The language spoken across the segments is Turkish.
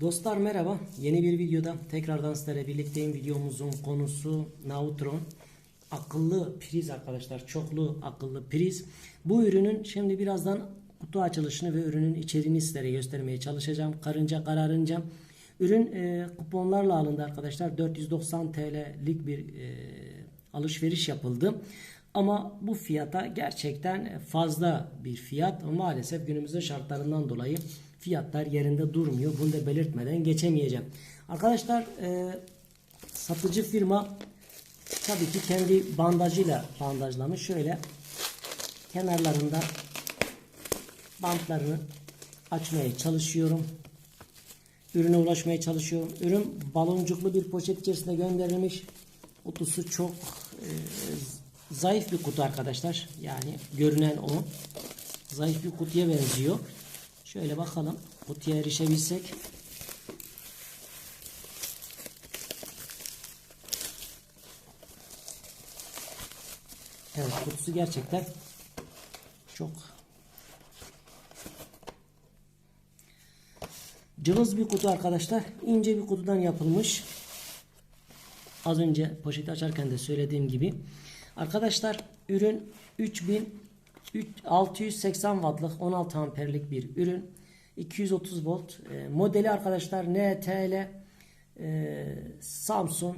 Dostlar merhaba. Yeni bir videoda tekrardan sizlerle birlikteyim. Videomuzun konusu Nautron. Akıllı priz arkadaşlar. Çoklu akıllı priz. Bu ürünün şimdi birazdan kutu açılışını ve ürünün içeriğini sizlere göstermeye çalışacağım. Karınca kararınca. Ürün e, kuponlarla alındı arkadaşlar. 490 TL'lik bir e, alışveriş yapıldı. Ama bu fiyata gerçekten fazla bir fiyat. Maalesef günümüzün şartlarından dolayı fiyatlar yerinde durmuyor. Bunu da belirtmeden geçemeyeceğim. Arkadaşlar e, satıcı firma tabii ki kendi bandajıyla bandajlamış. Şöyle kenarlarında bantlarını açmaya çalışıyorum. Ürüne ulaşmaya çalışıyorum. Ürün baloncuklu bir poşet içerisinde gönderilmiş. Kutusu çok e, zayıf bir kutu arkadaşlar. Yani görünen o. Zayıf bir kutuya benziyor. Şöyle bakalım. Kutuya erişebilsek. Evet kutusu gerçekten çok cılız bir kutu arkadaşlar. İnce bir kutudan yapılmış. Az önce poşeti açarken de söylediğim gibi. Arkadaşlar ürün 3680 wattlık 16 amperlik bir ürün. 230 volt. E, modeli arkadaşlar NTL e, Samsung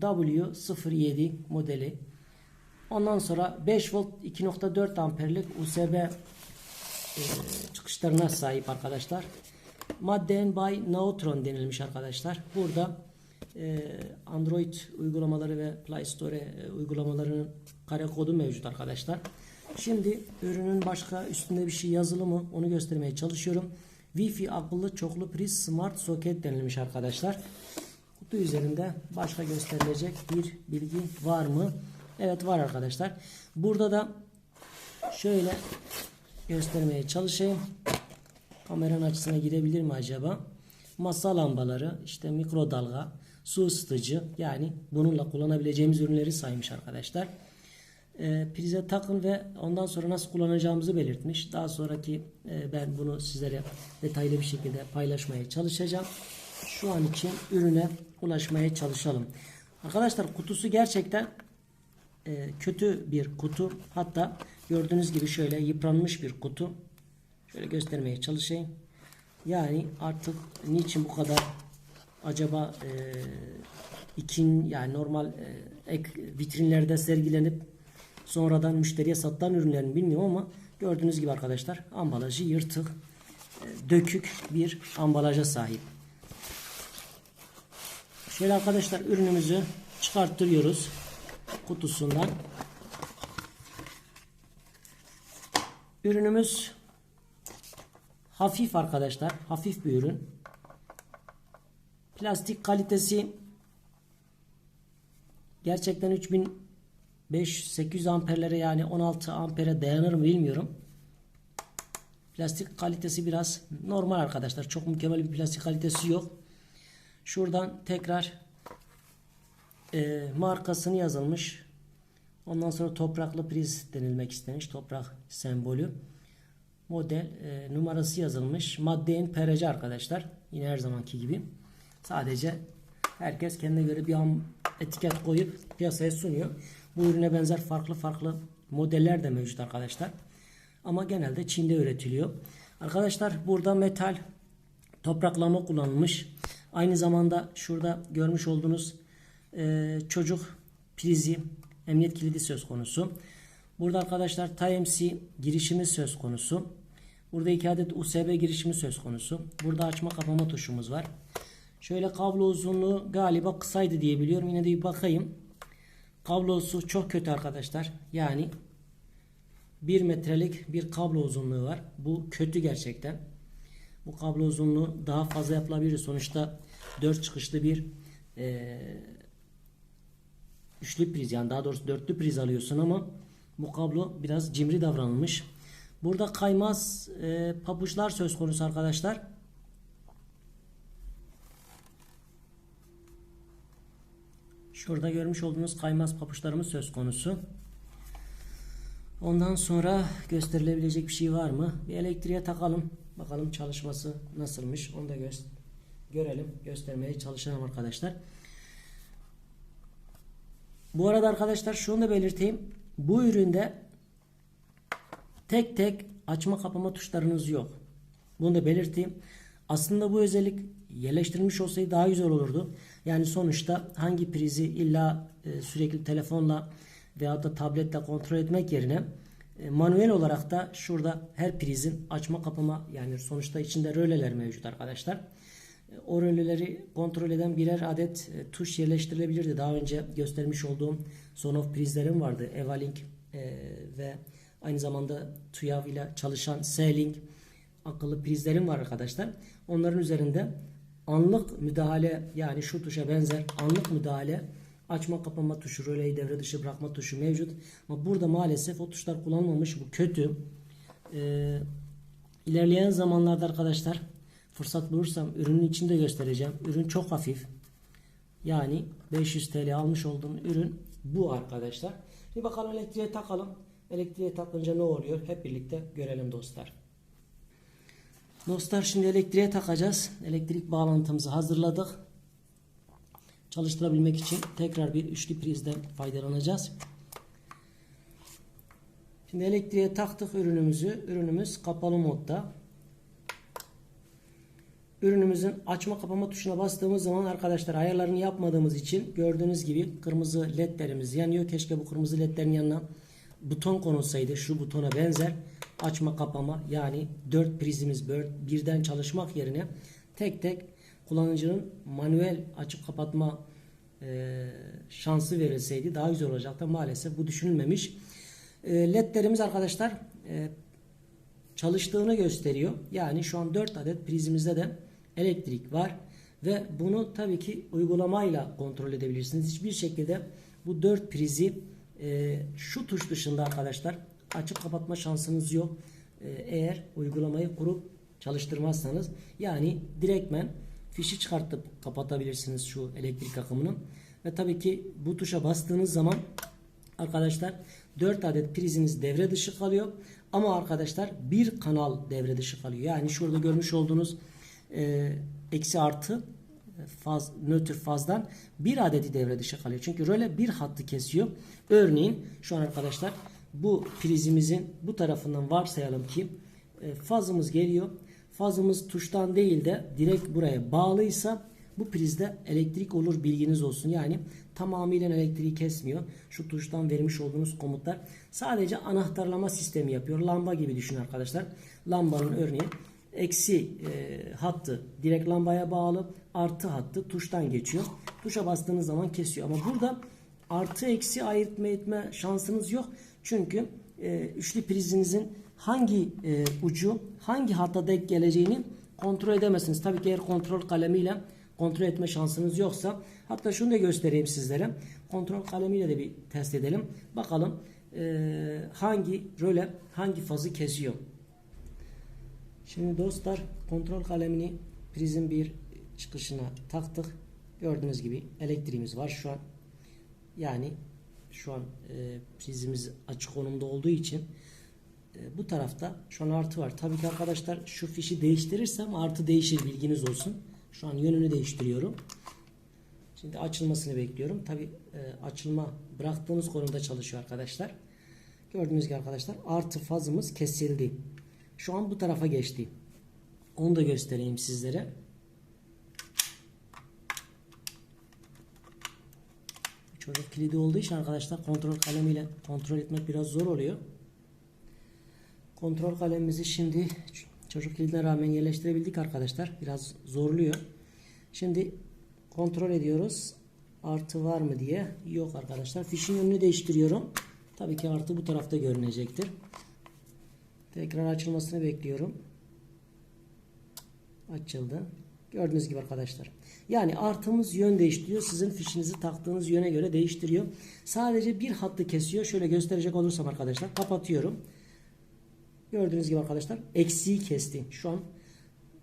W07 modeli. Ondan sonra 5 volt 2.4 amperlik USB e, çıkışlarına sahip arkadaşlar. Madden by Neutron denilmiş arkadaşlar. Burada e, Android uygulamaları ve Play Store e, uygulamalarının kare kodu mevcut arkadaşlar. Şimdi ürünün başka üstünde bir şey yazılı mı onu göstermeye çalışıyorum. Wi-Fi akıllı çoklu priz smart socket denilmiş arkadaşlar. Kutu üzerinde başka gösterilecek bir bilgi var mı? Evet var arkadaşlar. Burada da şöyle göstermeye çalışayım. Kameranın açısına girebilir mi acaba? Masa lambaları, işte mikrodalga, su ısıtıcı yani bununla kullanabileceğimiz ürünleri saymış arkadaşlar. E, prize takın ve ondan sonra nasıl kullanacağımızı belirtmiş. Daha sonraki e, ben bunu sizlere detaylı bir şekilde paylaşmaya çalışacağım. Şu an için ürüne ulaşmaya çalışalım. Arkadaşlar kutusu gerçekten e, kötü bir kutu. Hatta gördüğünüz gibi şöyle yıpranmış bir kutu. Şöyle göstermeye çalışayım. Yani artık niçin bu kadar acaba e, ikin yani normal e, ek vitrinlerde sergilenip sonradan müşteriye satılan ürünlerini bilmiyorum ama gördüğünüz gibi arkadaşlar ambalajı yırtık e, dökük bir ambalaja sahip. Şöyle arkadaşlar ürünümüzü çıkarttırıyoruz kutusundan. Ürünümüz hafif arkadaşlar. Hafif bir ürün. Plastik kalitesi gerçekten 3500-800 amperlere yani 16 ampere dayanır mı bilmiyorum. Plastik kalitesi biraz normal arkadaşlar. Çok mükemmel bir plastik kalitesi yok. Şuradan tekrar e, markasını yazılmış. Ondan sonra topraklı priz denilmek istemiş. Toprak sembolü. Model e, numarası yazılmış. Maddenin perece arkadaşlar. Yine her zamanki gibi. Sadece herkes kendine göre bir etiket koyup piyasaya sunuyor. Bu ürüne benzer farklı farklı modeller de mevcut arkadaşlar. Ama genelde Çin'de üretiliyor. Arkadaşlar burada metal topraklama kullanılmış. Aynı zamanda şurada görmüş olduğunuz e, çocuk prizi, emniyet kilidi söz konusu. Burada arkadaşlar Type-C girişimi söz konusu. Burada iki adet USB girişimi söz konusu. Burada açma kapama tuşumuz var. Şöyle kablo uzunluğu galiba kısaydı diye biliyorum. Yine de bir bakayım. Kablosu çok kötü arkadaşlar. Yani 1 metrelik bir kablo uzunluğu var. Bu kötü gerçekten. Bu kablo uzunluğu daha fazla yapılabilir. Sonuçta 4 çıkışlı bir e, üçlü priz yani daha doğrusu dörtlü priz alıyorsun ama bu kablo biraz cimri davranılmış. Burada kaymaz e, papuçlar söz konusu arkadaşlar. Şurada görmüş olduğunuz kaymaz papuçlarımız söz konusu. Ondan sonra gösterilebilecek bir şey var mı? Bir elektriğe takalım. Bakalım çalışması nasılmış. Onu da göster görelim, göstermeye çalışalım arkadaşlar. Bu arada arkadaşlar şunu da belirteyim. Bu üründe tek tek açma kapama tuşlarınız yok. Bunu da belirteyim. Aslında bu özellik yerleştirilmiş olsaydı daha güzel olurdu. Yani sonuçta hangi prizi illa e, sürekli telefonla veya da tabletle kontrol etmek yerine e, manuel olarak da şurada her prizin açma kapama yani sonuçta içinde röleler mevcut arkadaşlar. E, O röleleri kontrol eden birer adet tuş yerleştirilebilirdi. Daha önce göstermiş olduğum Sonoff prizlerim vardı. Evalink ve aynı zamanda TÜYAV ile çalışan S-Link akıllı prizlerim var arkadaşlar. Onların üzerinde anlık müdahale yani şu tuşa benzer anlık müdahale açma kapama tuşu, röleyi devre dışı bırakma tuşu mevcut. Ama burada maalesef o tuşlar kullanılmamış. Bu kötü. Ee, ilerleyen zamanlarda arkadaşlar fırsat bulursam ürünün içinde göstereceğim. Ürün çok hafif. Yani 500 TL almış olduğum ürün bu arkadaşlar. Bir bakalım elektriğe takalım. Elektriğe takınca ne oluyor? Hep birlikte görelim dostlar. Dostlar şimdi elektriğe takacağız. Elektrik bağlantımızı hazırladık. Çalıştırabilmek için tekrar bir üçlü prizden faydalanacağız. Şimdi elektriğe taktık ürünümüzü. Ürünümüz kapalı modda. Ürünümüzün açma kapama tuşuna bastığımız zaman arkadaşlar ayarlarını yapmadığımız için gördüğünüz gibi kırmızı ledlerimiz yanıyor. Keşke bu kırmızı ledlerin yanına buton konulsaydı. Şu butona benzer açma kapama yani 4 prizimiz birden çalışmak yerine tek tek kullanıcının manuel açıp kapatma e, şansı verilseydi daha güzel olacaktı. Maalesef bu düşünülmemiş. E, ledlerimiz arkadaşlar e, çalıştığını gösteriyor. Yani şu an 4 adet prizimizde de elektrik var ve bunu tabii ki uygulamayla kontrol edebilirsiniz. Hiçbir şekilde bu 4 prizi şu tuş dışında arkadaşlar açıp kapatma şansınız yok. E, eğer uygulamayı kurup çalıştırmazsanız yani direktmen fişi çıkartıp kapatabilirsiniz şu elektrik akımını. Ve tabii ki bu tuşa bastığınız zaman arkadaşlar 4 adet priziniz devre dışı kalıyor. Ama arkadaşlar bir kanal devre dışı kalıyor. Yani şurada görmüş olduğunuz e, eksi artı faz, nötr fazdan bir adeti devre dışı kalıyor. Çünkü röle bir hattı kesiyor. Örneğin şu an arkadaşlar bu prizimizin bu tarafından varsayalım ki e, fazımız geliyor. Fazımız tuştan değil de direkt buraya bağlıysa bu prizde elektrik olur bilginiz olsun. Yani tamamıyla elektriği kesmiyor. Şu tuştan vermiş olduğunuz komutlar sadece anahtarlama sistemi yapıyor. Lamba gibi düşün arkadaşlar. Lambanın örneğin eksi e, hattı direkt lambaya bağlı artı hattı tuştan geçiyor. Tuşa bastığınız zaman kesiyor. Ama burada artı eksi ayırtma etme şansınız yok. Çünkü e, üçlü prizinizin hangi e, ucu hangi hatta denk geleceğini kontrol edemezsiniz. Tabii ki eğer kontrol kalemiyle kontrol etme şansınız yoksa hatta şunu da göstereyim sizlere. Kontrol kalemiyle de bir test edelim. Bakalım e, hangi röle hangi fazı kesiyor. Şimdi dostlar kontrol kalemini prizin bir çıkışına taktık. Gördüğünüz gibi elektriğimiz var şu an. Yani şu an e, prizimiz açık konumda olduğu için e, bu tarafta şu an artı var. Tabii ki arkadaşlar şu fişi değiştirirsem artı değişir bilginiz olsun. Şu an yönünü değiştiriyorum. Şimdi açılmasını bekliyorum. Tabii e, açılma bıraktığınız konumda çalışıyor arkadaşlar. Gördüğünüz gibi arkadaşlar artı fazımız kesildi. Şu an bu tarafa geçti. Onu da göstereyim sizlere. Çocuk kilidi olduğu için arkadaşlar kontrol kalemiyle kontrol etmek biraz zor oluyor. Kontrol kalemimizi şimdi çocuk kilidine rağmen yerleştirebildik arkadaşlar. Biraz zorluyor. Şimdi kontrol ediyoruz. Artı var mı diye. Yok arkadaşlar. Fişin yönünü değiştiriyorum. Tabii ki artı bu tarafta görünecektir. Tekrar açılmasını bekliyorum. Açıldı. Gördüğünüz gibi arkadaşlar. Yani artımız yön değiştiriyor. Sizin fişinizi taktığınız yöne göre değiştiriyor. Sadece bir hattı kesiyor. Şöyle gösterecek olursam arkadaşlar. Kapatıyorum. Gördüğünüz gibi arkadaşlar. Eksiği kesti. Şu an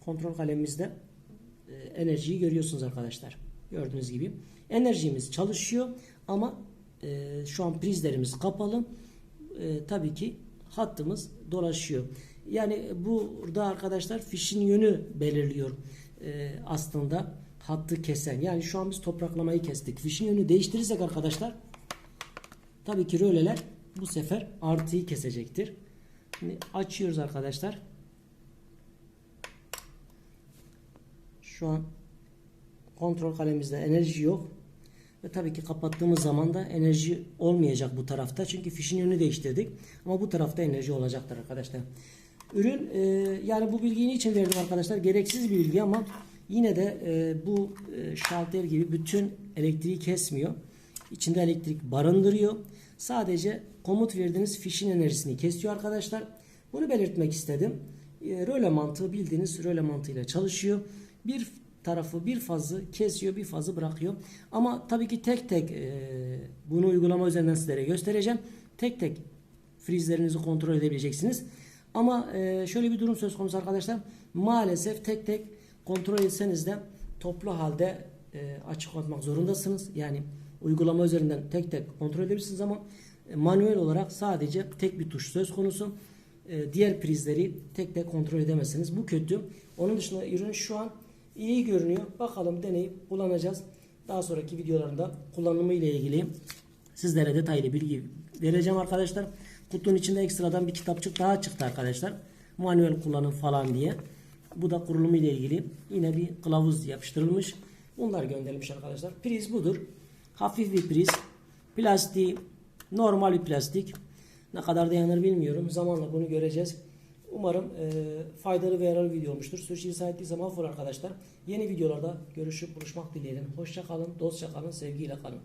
kontrol kalemimizde e, enerjiyi görüyorsunuz arkadaşlar. Gördüğünüz gibi. Enerjimiz çalışıyor. Ama e, şu an prizlerimiz kapalı. E, tabii ki hattımız dolaşıyor. Yani burada arkadaşlar fişin yönü belirliyor. e, aslında hattı kesen. Yani şu an biz topraklamayı kestik. Fişin yönünü değiştirirsek arkadaşlar tabii ki röleler bu sefer artıyı kesecektir. Şimdi açıyoruz arkadaşlar. Şu an kontrol kalemimizde enerji yok. Ve tabii ki kapattığımız zaman da enerji olmayacak bu tarafta. Çünkü fişin yönünü değiştirdik. Ama bu tarafta enerji olacaktır arkadaşlar. Ürün e, yani bu bilgiyi için verdim arkadaşlar. Gereksiz bir bilgi ama yine de e, bu e, şalter gibi bütün elektriği kesmiyor. İçinde elektrik barındırıyor. Sadece komut verdiğiniz fişin enerjisini kesiyor arkadaşlar. Bunu belirtmek istedim. E, röle mantığı bildiğiniz röle mantığıyla çalışıyor. Bir tarafı bir fazı kesiyor bir fazı bırakıyor. Ama tabii ki tek tek e, bunu uygulama üzerinden sizlere göstereceğim. Tek tek frizlerinizi kontrol edebileceksiniz. Ama e, şöyle bir durum söz konusu arkadaşlar. Maalesef tek tek kontrol etseniz de toplu halde e, açık atmak zorundasınız. Yani uygulama üzerinden tek tek kontrol edebilirsiniz ama e, manuel olarak sadece tek bir tuş söz konusu. E, diğer prizleri tek tek kontrol edemezsiniz. Bu kötü. Onun dışında ürün şu an iyi görünüyor. Bakalım deneyip kullanacağız. Daha sonraki videolarında kullanımı ile ilgili sizlere detaylı bilgi vereceğim arkadaşlar. Kutunun içinde ekstradan bir kitapçık daha çıktı arkadaşlar. Manuel kullanım falan diye. Bu da kurulumu ile ilgili yine bir kılavuz yapıştırılmış. Bunlar gönderilmiş arkadaşlar. Priz budur. Hafif bir priz. Plastiği normal bir plastik. Ne kadar dayanır bilmiyorum. Zamanla bunu göreceğiz. Umarım e, faydalı ve yararlı video olmuştur. Sürçülisan ettiysem affola arkadaşlar. Yeni videolarda görüşüp buluşmak dileğiyle. Hoşça kalın, dostça kalın, sevgiyle kalın.